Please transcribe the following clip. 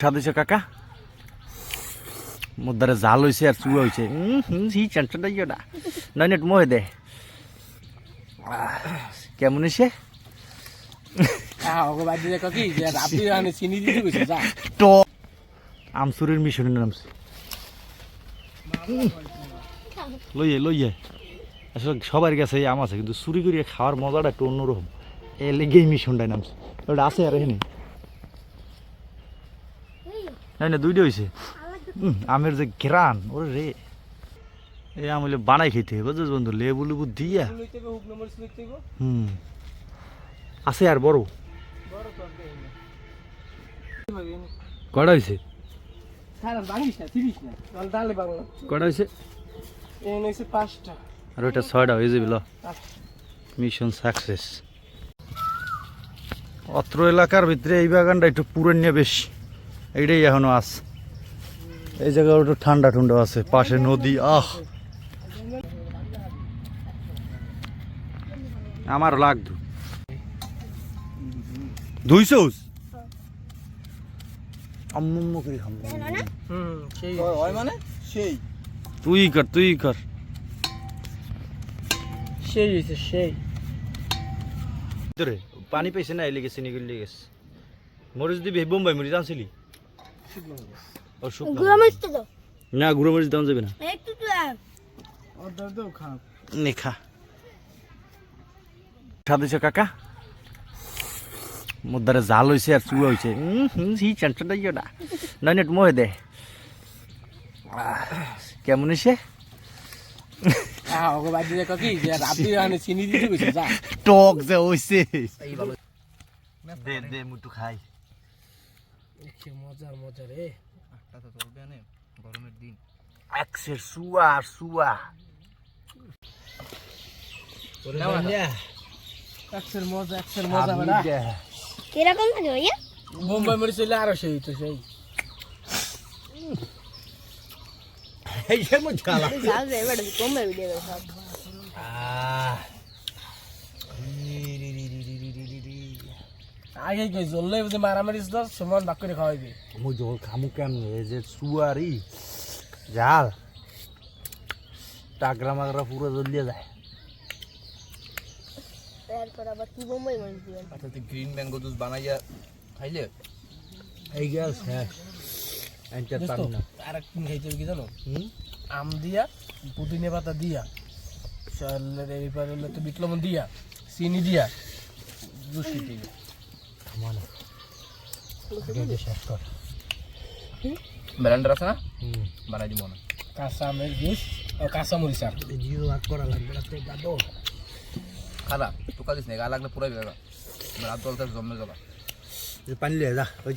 সাদিছে কাকা? মুদারে জাল হইছে আর চুয়া হইছে হুম হুম সি টেনশন নাই না? নয় নেট মোহে দে। কেমন হ্যাঁ তো আমসুরের মিশনের নামছে লইয়ে লইয়ে আসলে সবার কাছে আম আছে কিন্তু চুরি করিয়ে খাওয়ার মজাটা একটু অন্যরকম এ লেগেই মিশনটাই নামছে ওটা আছে আর এখানে নাই না দুইটা হয়েছে আমের যে গ্রান ওরে রে। এই আম বানাই খেতে হবে বন্ধু? লেবু লেবু দিয়া। হুম। আছে আর বড়। কটা হয়েছে আর ছয়টা, হয়ে মিশন সাকসেস অত্র এলাকার ভিতরে এই বাগানটা একটু পুরনো বেশি। এইটাই এখনও আছে এই জায়গা একটু ঠান্ডা ঠান্ডা আছে পাশে নদী আহ। আমার লাগতো। দুইশোস আম্মুম্ম করে খাম। হুম সেই হয় মানে সেই তুই কর তুই কর। সেই হইছে সেই। পানি পাইছে না এলে গেছে নিগুলি গেছে। মরিচ দিবি বোম্বাই মরিচ আনছিলি না গুঁড়ো মরিচ দাম যাবে না। খা। সাদিছে কাকা? মুদারে জাল হইছে আর চুয়া হইছে হুম হুম সি টেনশন নাই না। নয় নেট মোহে দে। আহ, কেমন যা টক যে হইছে দে দে মুটু খাই। কি মজার মজা রে তা তো চলবে না গরমের দিন। একসের সুয়া আর সুয়া। একশের মজা একশের মজা বেড়া। কীরকম থাকে ভাইয়া? বোম্বাই মরিচ হইলে আরও সেই তো সেই। এই যে মজা ঝাল দেয় বেটা কমবে ভিডিও সব আগে কি জ্বললে বুঝে মারামারি দশ সমান বাক করে খাওয়াইবে। মু জল খামু কেমন? এই যে সুয়ারি জাল। টাকরা মাগরা পুরো জ্বলিয়ে যায়। তারপর আবার কি বোম্বাই মরিচ দিবেন আচ্ছা তুই গ্রিন ম্যাঙ্গো জুস বানাইয়া খাইলে? এই গেল শেষ এনটার পাবি না। আর এক খাইতে হবে কি জানো? আম দিয়া পুদিনা পাতা দিয়া এবার হলো তো বিট লবণ দিয়া চিনি দিয়া জুসি দিয়ে। থামা না আগে এটা শেষ কর ব্যালেন্ডার আছে না হুম বানাই দিব না কাঁচা আমের জুস ও কাঁচা মরিচ আর জিরো ভাগ করা লাগবে তুই গাদো খালা টোকা দিস না গা লাগলে পুরাই বেগা রাত দলতে জমে যাবা পানি লিয়ে যা ওই